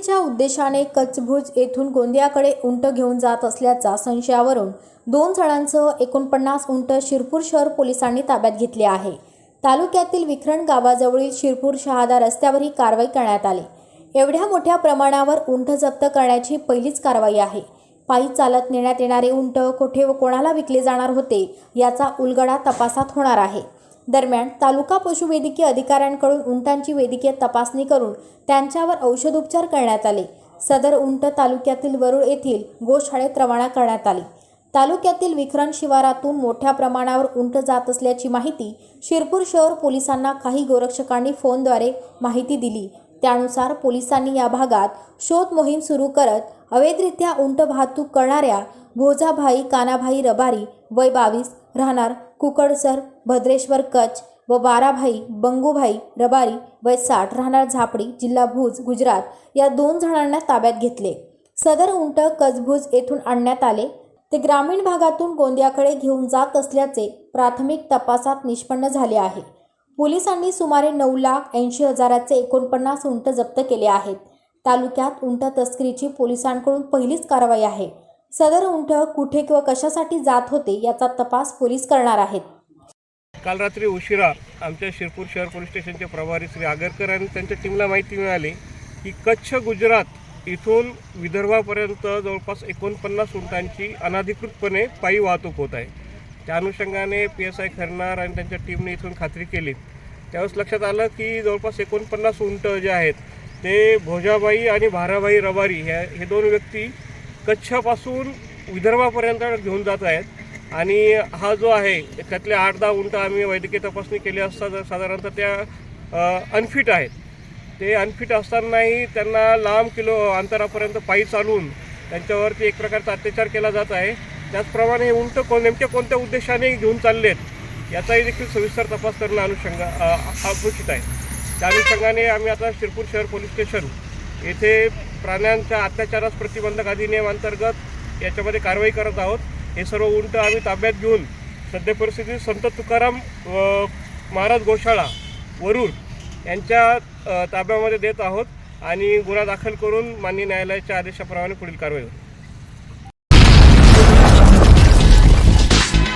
विक्रीच्या उद्देशाने कचभुज येथून गोंदियाकडे उंट घेऊन जात असल्याचा संशयावरून दोन जणांसह एकोणपन्नास उंट शिरपूर शहर पोलिसांनी ताब्यात घेतले आहे. तालुक्यातील विखरण गावाजवळील शिरपूर शहादा रस्त्यावर ही कारवाई करण्यात आली. एवढ्या मोठ्या प्रमाणावर उंट जप्त करण्याची पहिलीच कारवाई आहे. पायी चालत नेण्यात येणारे उंट कोठे व कोणाला विकले जाणार होते याचा उलगडा तपासात होणार आहे. दरम्यान तालुका पशुवैद्यकीय अधिकाऱ्यांकडून उंटांची वैद्यकीय तपासणी करून त्यांच्यावर औषधोपचार करण्यात आले. सदर उंट तालुक्यातील वरुळ येथील गोशाळेत रवाना करण्यात आली. तालुक्यातील विखरण शिवारातून मोठ्या प्रमाणावर उंट जात असल्याची माहिती शिरपूर शहर पोलिसांना काही गोरक्षकांनी फोनद्वारे माहिती दिली. त्यानुसार पोलिसांनी या भागात शोध मोहीम सुरू करत अवैधरित्या उंट वाहतूक करणाऱ्या भोजाभाई कानाभाई रबारी वय बावीस राहणार कुकडसर भद्रेश्वर कच्छ व बाराभाई बंगूभाई रबारी वय साठ राहणार झापडी जिल्हा भुज गुजरात या दोन जणांना ताब्यात घेतले. सदर उंट कचभुज येथून आणण्यात आले. ते ग्रामीण भागातून गोंदियाकडे घेऊन जात असल्याचे प्राथमिक तपासात निष्पन्न झाले आहे. पोलिसांनी सुमारे नऊ लाख ऐंशी हजाराचे एकोणपन्नास उंट जप्त केले आहेत. तालुक्यात उंट तस्करीची पोलिसांकडून पहिलीच कारवाई आहे. सदर उंट कुठे किंवा कशासाठी जात होते याचा तपास पोलीस करणार आहेत. काल रात्री उशिरा आमच्या शिरपूर शहर पोलीस स्टेशनचे प्रभारी श्री आगरकर आणि त्यांच्या टीमला माहिती मिळाली की कच्छ गुजरात इथून विदर्भापर्यंत जवळपास एकोणपन्नास उंटांची अनधिकृतपणे पायी वाहतूक होत आहे. त्या अनुषंगाने पी एस आय खरणार आणि त्यांच्या टीमने इथून खात्री केली. त्यावेळेस लक्षात आलं की जवळपास एकोणपन्नास उंट जे आहेत ते भोजाबाई आणि भाराबाई रबारी ह्या हे दोन व्यक्ती कच्छपासून विदर्भापर्यंत घेऊन जात आहेत. आणि हा जो आहे त्यातले आठ दहा उंट आम्ही वैद्यकीय तपासणी केली असता साधारणतः त्या अनफिट आहेत. ते अनफिट असतानाही त्यांना लांब किलो अंतरापर्यंत पायी चालून त्यांच्यावरती एक प्रकारचा अत्याचार केला जात आहे. त्याचप्रमाणे हे उंट कोण नेमक्या कोणत्या उद्देशाने घेऊन चाललेत याचाही देखील सविस्तर तपास करणं अनुषंगा अपेक्षित आहे. त्या अनुषंगाने आम्ही आता शिरपूर शहर पोलीस स्टेशन येथे प्राण्यांच्या अत्याचारास प्रतिबंधक अधिनियम अंतर्गत याच्यामध्ये कारवाई करत आहोत. हे सर्व उंट आम्ही ताब्यात घेऊन सध्या परिस्थितीत संत तुकाराम महाराज गोशाळा वरूर यांच्या ताब्यामध्ये देत आहोत आणि गुन्हा दाखल करून माननीय न्यायालयाच्या आदेशाप्रमाणे पुढील कारवाई होईल.